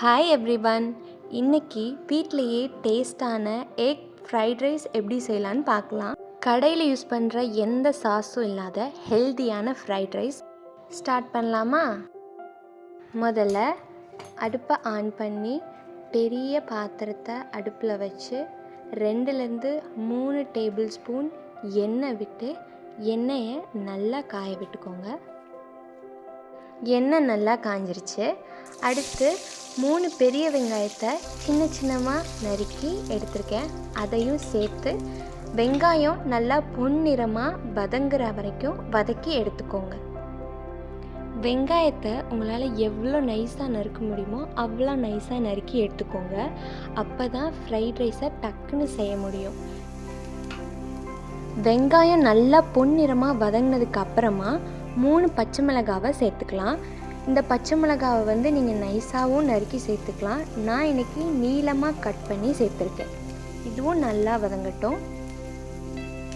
Hi everyone இன்னைக்கு வீட்லேயே டேஸ்டான எக் ஃப்ரைட் ரைஸ் எப்படி செய்யலான்னு பார்க்கலாம். கடையில் யூஸ் பண்ணுற எந்த சாஸும் இல்லாத ஹெல்தியான ஃப்ரைட் ரைஸ் ஸ்டார்ட் பண்ணலாமா? முதல்ல அடுப்பை ஆன் பண்ணி பெரிய பாத்திரத்தை அடுப்பில் வச்சு ரெண்டுலேருந்து மூணு டேபிள் ஸ்பூன் எண்ணெய் விட்டு எண்ணெயை நல்லா காய விட்டுக்கோங்க. எண்ணெய் நல்லா காஞ்சிருச்சு. அடுத்து மூணு பெரிய வெங்காயத்தை சின்ன சின்னமாக நறுக்கி எடுத்திருக்கேன். அதையும் சேர்த்து வெங்காயம் நல்லா பொன்னிறமாக வதங்குற வரைக்கும் வதக்கி எடுத்துக்கோங்க. வெங்காயத்தை உங்களால் எவ்வளோ நைஸாக நறுக்க முடியுமோ அவ்வளோ நைஸாக நறுக்கி எடுத்துக்கோங்க. அப்போ தான் ஃப்ரைட் ரைஸை டக்குன்னு செய்ய முடியும். வெங்காயம் நல்லா பொன்னிறமாக வதங்கினதுக்கு அப்புறமா மூணு பச்சை மிளகாவை சேர்த்துக்கலாம். இந்த பச்சை மிளகாவை வந்து நீங்கள் நைஸாகவும் நறுக்கி சேர்த்துக்கலாம். நான் இன்றைக்கி நீளமாக கட் பண்ணி சேர்த்துருக்கேன். இதுவும் நல்லா வதங்கட்டும்.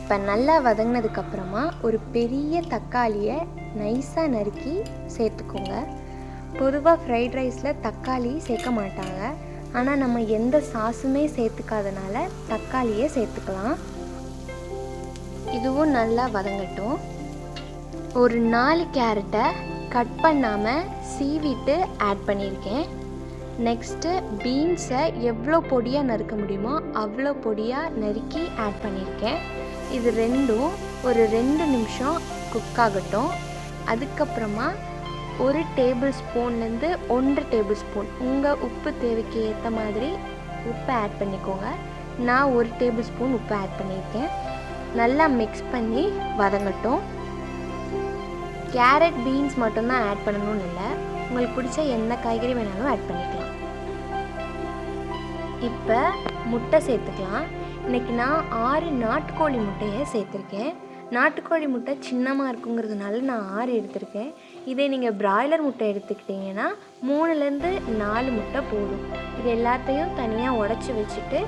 இப்போ நல்லா வதங்கினதுக்கப்புறமா ஒரு பெரிய தக்காளியை நைஸாக நறுக்கி சேர்த்துக்கோங்க. பொதுவாக ஃப்ரைட் ரைஸில் தக்காளி சேர்க்க மாட்டாங்க. ஆனால் நம்ம எந்த சாஸுமே சேர்த்துக்காதனால தக்காளியை சேர்த்துக்கலாம். இதுவும் நல்லா வதங்கட்டும். ஒரு நாலு கேரட்டை கட் பண்ணாமல் சீவிட்டு ஆட் பண்ணியிருக்கேன். நெக்ஸ்ட்டு பீன்ஸை எவ்வளோ பொடியாக நறுக்க முடியுமோ அவ்வளோ பொடியாக நறுக்கி ஆட் பண்ணியிருக்கேன். இது ரெண்டும் ஒரு ரெண்டு நிமிஷம் குக் ஆகட்டும். அதுக்கப்புறமா ஒரு டேபிள் ஸ்பூன்லேருந்து ஒன்றரை டேபிள் ஸ்பூன் உங்கள் உப்பு தேவைக்கு ஏற்ற மாதிரி உப்பை ஆட் பண்ணிக்கோங்க. நான் ஒரு டேபிள் ஸ்பூன் உப்பு ஆட் பண்ணியிருக்கேன். நல்லா மிக்ஸ் பண்ணி வதங்கட்டும். கேரட் பீன்ஸ் மட்டும்தான் ஆட் பண்ணணும்னு இல்லை. உங்களுக்கு பிடிச்ச எந்த காய்கறி வேணாலும் ஆட் பண்ணிக்கலாம். இப்போ முட்டை சேர்த்துக்கலாம். இன்றைக்கி நான் ஆறு நாட்டுக்கோழி முட்டையை சேர்த்துருக்கேன். நாட்டுக்கோழி முட்டை சின்னமாக இருக்குங்கிறதுனால நான் ஆறு எடுத்திருக்கேன். இதே நீங்கள் பிராய்லர் முட்டை எடுத்துக்கிட்டிங்கன்னா மூணுலேருந்து நாலு முட்டை போதும். இது எல்லாத்தையும் தனியாக உடச்சி வச்சுட்டு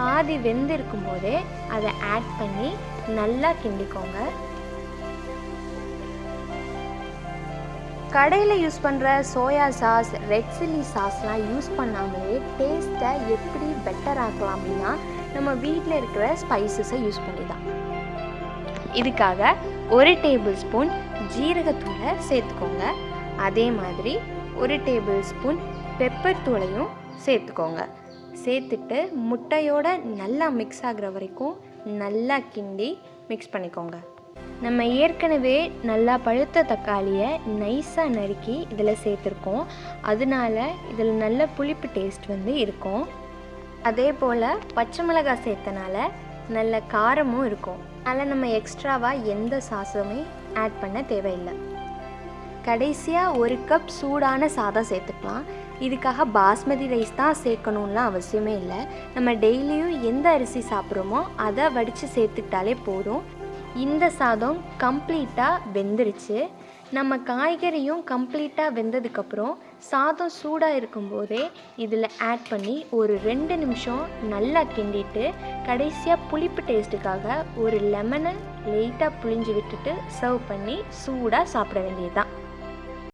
பாதி வெந்திருக்கும் போதே அதை ஆட் பண்ணி நல்லா கிண்டிக்கோங்க. கடையில் யூஸ் பண்ணுற சோயா சாஸ் ரெட் சில்லி சாஸ்லாம் யூஸ் பண்ணாமலே டேஸ்ட்டை எப்படி பெட்டர் ஆக்கலாம் அப்படின்னா நம்ம வீட்டில் இருக்கிற ஸ்பைசஸை யூஸ் பண்ணி தான் இதுக்காக ஒரு டேபிள் ஸ்பூன் ஜீரகத்தூளை சேர்த்துக்கோங்க. அதே மாதிரி ஒரு டேபிள் ஸ்பூன் பெப்பர் தூளையும் சேர்த்துக்கோங்க. சேர்த்துட்டு முட்டையோட நல்லா மிக்ஸ் ஆகிற வரைக்கும் நல்லா கிண்டி மிக்ஸ் பண்ணிக்கோங்க. நம்ம ஏற்கனவே நல்லா பழுத்த தக்காளியை நைஸாக நறுக்கி இதில் சேர்த்துருக்கோம். அதனால இதில் நல்ல புளிப்பு டேஸ்ட் வந்து இருக்கும். அதே போல் பச்சை மிளகாய் சேர்த்தனால நல்ல காரமும் இருக்கும். அதனால் நம்ம எக்ஸ்ட்ராவாக எந்த சாஸுமே ஆட் பண்ண தேவையில்லை. கடைசியாக ஒரு கப் சூடான சாதம் சேர்த்துக்கலாம். இதுக்காக பாஸ்மதி ரைஸ் தான் சேர்க்கணும்லாம் அவசியமே இல்லை. நம்ம டெய்லியும் எந்த அரிசி சாப்பிட்றோமோ அதை வடித்து சேர்த்துக்கிட்டாலே போதும். இந்த சாதம் கம்ப்ளீட்டாக வெந்துருச்சு. நம்ம காய்கறியும் கம்ப்ளீட்டாக வெந்ததுக்கப்புறம் சாதம் சூடாக இருக்கும்போதே இதில் ஆட் பண்ணி ஒரு ரெண்டு நிமிஷம் நல்லா கிண்டிட்டு கடைசியாக புளிப்பு டேஸ்ட்டுக்காக ஒரு லெமனை லைட்டாக புளிஞ்சு விட்டுட்டு சர்வ் பண்ணி சூடாக சாப்பிட வேண்டியது தான்